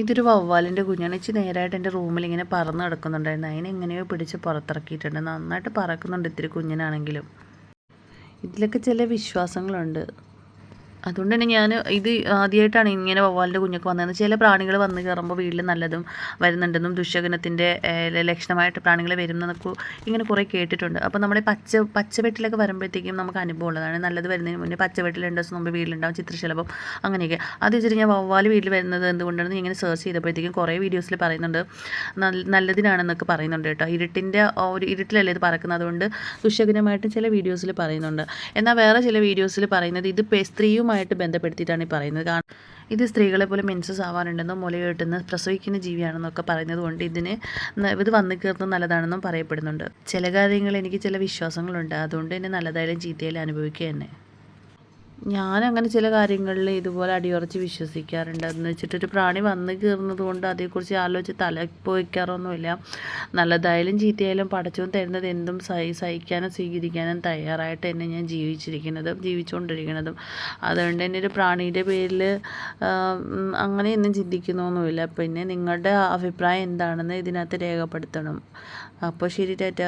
ഇതൊരു വവ്വാലിന്റെ കുഞ്ഞാണ്. ഇച്ചിരി നേരായിട്ട് എന്റെ റൂമിൽ ഇങ്ങനെ പറന്ന് കിടക്കുന്നുണ്ടായിരുന്നു അതിനെ എങ്ങനെയോ പിടിച്ച് പുറത്തിറക്കിയിട്ടുണ്ട്. നന്നായിട്ട് പറക്കുന്നുണ്ട് ഇത്തിരി കുഞ്ഞിനാണെങ്കിലും. ഇതിലൊക്കെ ചില വിശ്വാസങ്ങളുണ്ട്. അതുകൊണ്ട് തന്നെ ഞാൻ ഇത് ആദ്യമായിട്ടാണ് ഇങ്ങനെ വവ്വാലിന്റെ കുഞ്ഞൊക്കെ വന്നത്. ചില പ്രാണികൾ വന്ന് കയറുമ്പോൾ വീട്ടിൽ നല്ലതും വരുന്നുണ്ടെന്നും ദുഷ്യഗുണത്തിന്റെ ലക്ഷണമായിട്ട് പ്രാണികൾ വരുന്നതൊക്കെ ഇങ്ങനെ കുറേ കേട്ടിട്ടുണ്ട്. അപ്പോൾ നമ്മുടെ പച്ച പച്ചവെട്ടിലൊക്കെ വരുമ്പോഴത്തേക്കും നമുക്ക് അനുഭവം ഉള്ളതാണ്. നല്ലത് വരുന്നതിന് മുന്നേ പച്ചവെട്ടിൽ രണ്ട് ദിവസം മുമ്പ് വീട്ടിലുണ്ടാവും ചിത്രശലഭം അങ്ങനെയൊക്കെ. അത് വെച്ചിട്ട് ഞാൻ വവ്വാൽ വീട്ടിൽ വരുന്നത് എന്തുകൊണ്ടാണെന്ന് ഇങ്ങനെ സെർച്ച് ചെയ്തപ്പോഴത്തേക്കും കുറേ വീഡിയോസിൽ പറയുന്നുണ്ട്. നല്ല- നല്ലതിനാണെന്നൊക്കെ പറയുന്നുണ്ട് കേട്ടോ. ഇരുട്ടിന്റെ ഒരു ഇരുട്ടിലല്ലേ ഇത് പറക്കുന്നത്? അതുകൊണ്ട് ദുഷ്യഗുണമായിട്ട് ചില വീഡിയോസിൽ പറയുന്നുണ്ട്. എന്നാൽ വേറെ ചില വീഡിയോസിൽ പറയുന്നത് ഇത് പെ- സ്ത്രീയുമായിട്ട് ബന്ധപ്പെടുത്തിയിട്ടാണ് ഈ പറയുന്നത്. കാരണം ഇത് സ്ത്രീകളെ പോലെ മെൻസസ് ആവാനുണ്ടെന്നും മുല കെട്ടുന്ന പ്രസവിക്കുന്ന ജീവിയാണെന്നൊക്കെ പറയുന്നത് കൊണ്ട് ഇതിന് ഇത് വന്നു കയറുന്നത് നല്ലതാണെന്നും പറയപ്പെടുന്നുണ്ട്. ചില കാര്യങ്ങൾ എനിക്ക് ചില വിശ്വാസങ്ങളുണ്ട്. അതുകൊണ്ട് തന്നെ നല്ലതായാലും ചീത്തയായാലും അനുഭവിക്കുക തന്നെ. ഞാനങ്ങനെ ചില കാര്യങ്ങളിൽ ഇതുപോലെ അടിയുറച്ച് വിശ്വസിക്കാറുണ്ട്. എന്ന് വെച്ചിട്ട് ഒരു പ്രാണി വന്ന് കയറുന്നത് കൊണ്ട് അതേക്കുറിച്ച് ആലോചിച്ച് തലപ്പ് വയ്ക്കാറൊന്നുമില്ല നല്ലതായാലും ചീത്തയായാലും പടച്ചോൻ തരുന്നത് എന്തും സഹി സഹിക്കാനും സ്വീകരിക്കാനും തയ്യാറായിട്ട് തന്നെ ഞാൻ ജീവിച്ചിരിക്കുന്നതും ജീവിച്ചുകൊണ്ടിരിക്കുന്നതും. അതുകൊണ്ട് തന്നെ ഒരു പ്രാണിയുടെ പേരിൽ അങ്ങനെയൊന്നും ചിന്തിക്കുന്നൊന്നുമില്ല. പിന്നെ നിങ്ങളുടെ അഭിപ്രായം എന്താണെന്ന് ഇതിനകത്ത് രേഖപ്പെടുത്തണം. അപ്പോൾ ശരി ടാറ്റ.